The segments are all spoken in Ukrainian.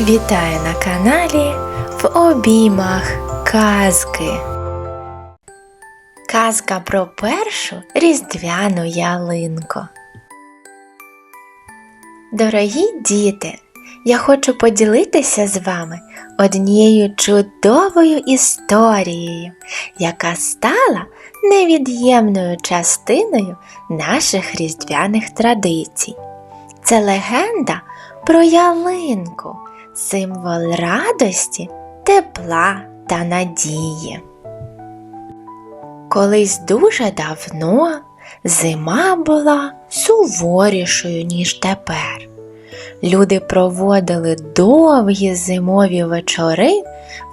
Вітаю на каналі в обіймах казки. Казка про першу різдвяну ялинку. Дорогі діти, я хочу поділитися з вами однією чудовою історією, яка стала невід'ємною частиною наших різдвяних традицій. Це легенда про ялинку, символ радості, тепла та надії. Колись дуже давно зима була суворішою, ніж тепер. Люди проводили довгі зимові вечори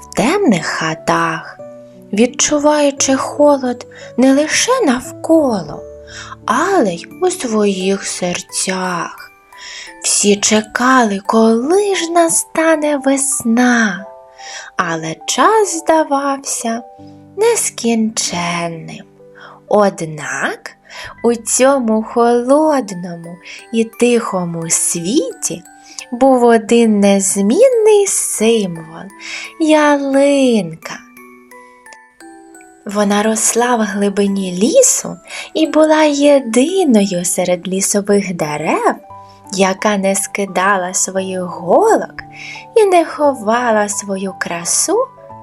в темних хатах, відчуваючи холод не лише навколо, але й у своїх серцях. Всі чекали, коли ж настане весна, але час здавався нескінченним. Однак у цьому холодному і тихому світі був один незмінний символ ялинка. Вона росла в глибині лісу і була єдиною серед лісових дерев, яка не скидала своїх голок і не ховала свою красу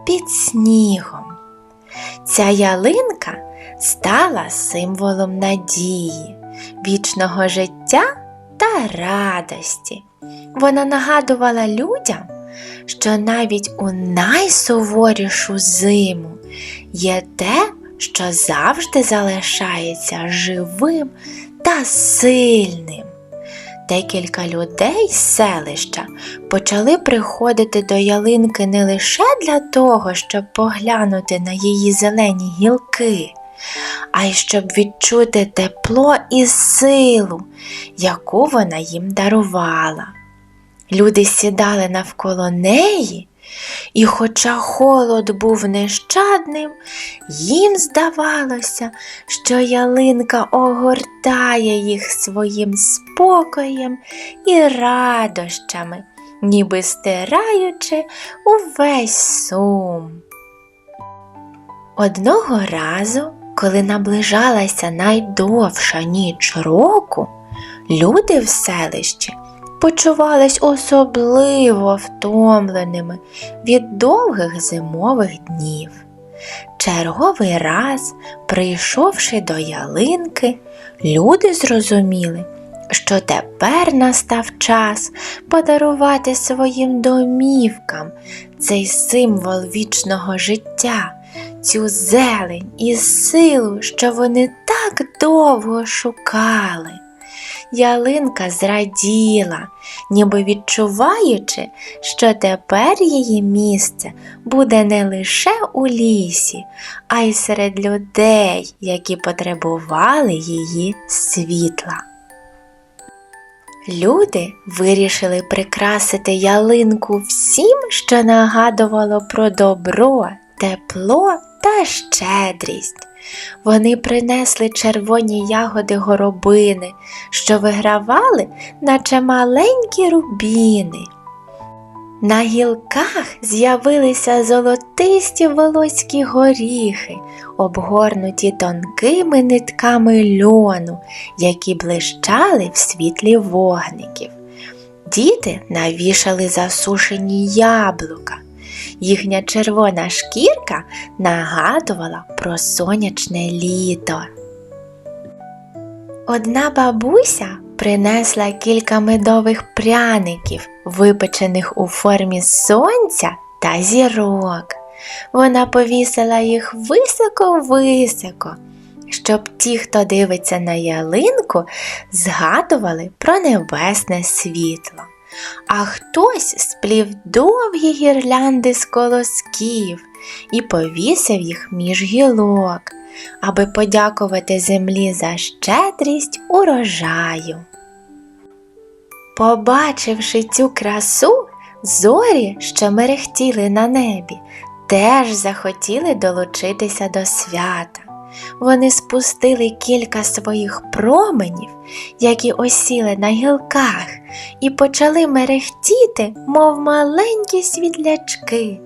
під снігом. Ця ялинка стала символом надії, вічного життя та радості. Вона нагадувала людям, що навіть у найсуворішу зиму є те, що завжди залишається живим та сильним. Декілька людей з селища почали приходити до ялинки не лише для того, щоб поглянути на її зелені гілки, а й щоб відчути тепло і силу, яку вона їм дарувала. Люди сідали навколо неї, і, хоча холод був нещадним, їм здавалося, що ялинка огортає їх своїм спокоєм і радощами, ніби стираючи увесь сум. Одного разу, коли наближалася найдовша ніч року, люди в селищі почувались особливо втомленими від довгих зимових днів. Черговий раз, прийшовши до ялинки, люди зрозуміли, що тепер настав час подарувати своїм домівкам цей символ вічного життя, цю зелень і силу, що вони так довго шукали. Ялинка зраділа, ніби відчуваючи, що тепер її місце буде не лише у лісі, а й серед людей, які потребували її світла. Люди вирішили прикрасити ялинку всім, що нагадувало про добро, тепло та щедрість. Вони принесли червоні ягоди горобини, що вигравали, наче маленькі рубіни. На гілках з'явилися золотисті волоські горіхи, обгорнуті тонкими нитками льону, які блищали в світлі вогників. Діти навішали засушені яблука. Їхня червона шкірка нагадувала про сонячне літо. Одна бабуся принесла кілька медових пряників, випечених у формі сонця та зірок. Вона повісила їх високо-високо, щоб ті, хто дивиться на ялинку, згадували про небесне світло а хтось сплів довгі гірлянди з колосків і повісив їх між гілок, аби подякувати землі за щедрість урожаю. Побачивши цю красу, зорі, що мерехтіли на небі, теж захотіли долучитися до свята. Вони спустили кілька своїх променів, які осіли на гілках, і почали мерехтіти, мов маленькі світлячки.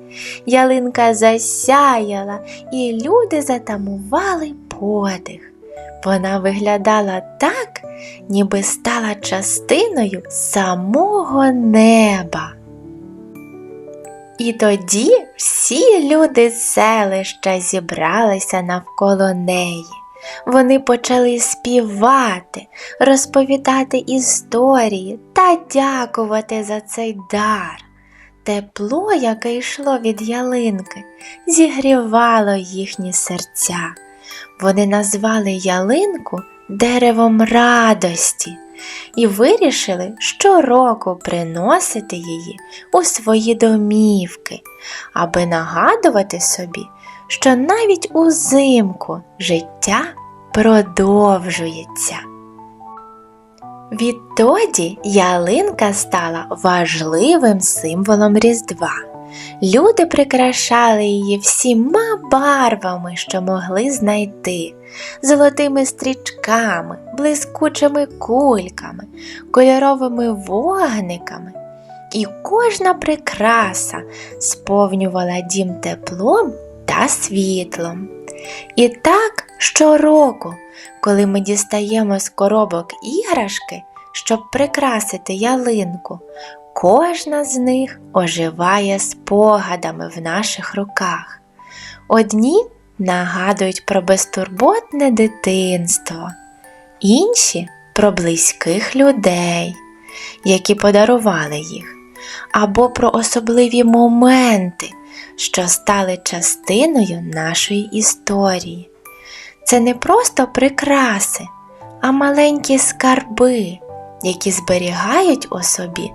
Ялинка засяяла, і люди затамували подих. Вона виглядала так, ніби стала частиною самого неба. І тоді всі люди селища зібралися навколо неї. Вони почали співати, розповідати історії та дякувати за цей дар. Тепло, яке йшло від ялинки, зігрівало їхні серця. Вони назвали ялинку деревом радості і вирішили щороку приносити її у свої домівки, аби нагадувати собі, що навіть узимку життя продовжується. Відтоді ялинка стала важливим символом Різдва. Люди прикрашали її всіма барвами, що могли знайти, золотими стрічками, блискучими кульками, кольоровими вогниками. І кожна прикраса сповнювала дім теплом та світлом. І так щороку, коли ми дістаємо з коробок іграшки, щоб прикрасити ялинку, кожна з них оживає спогадами в наших руках. Одні нагадують про безтурботне дитинство, інші про близьких людей, які подарували їх, або про особливі моменти, що стали частиною нашої історії. Це не просто прикраси, а маленькі скарби, які зберігають у собі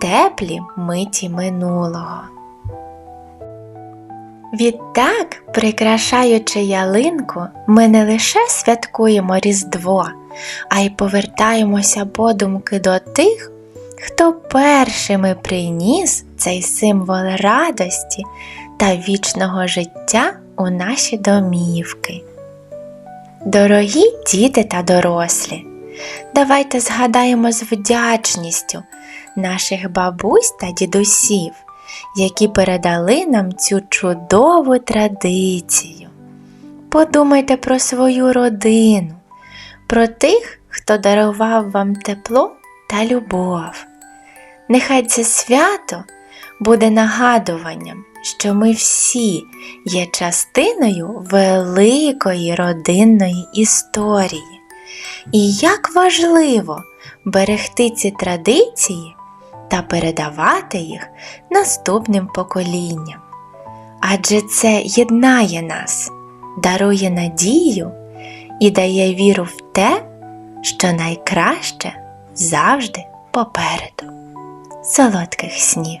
теплі миті минулого. Відтак, прикрашаючи ялинку, ми не лише святкуємо Різдво, а й повертаємося подумки до тих, хто першими приніс цей символ радості та вічного життя у наші домівки. Дорогі діти та дорослі, давайте згадаємо з вдячністю наших бабусь та дідусів, які передали нам цю чудову традицію. Подумайте про свою родину, про тих, хто дарував вам тепло та любов. Нехай це свято буде нагадуванням, що ми всі є частиною великої родинної історії. І як важливо берегти ці традиції та передавати їх наступним поколінням. Адже це єднає нас, дарує надію і дає віру в те, що найкраще завжди попереду. Солодких снів!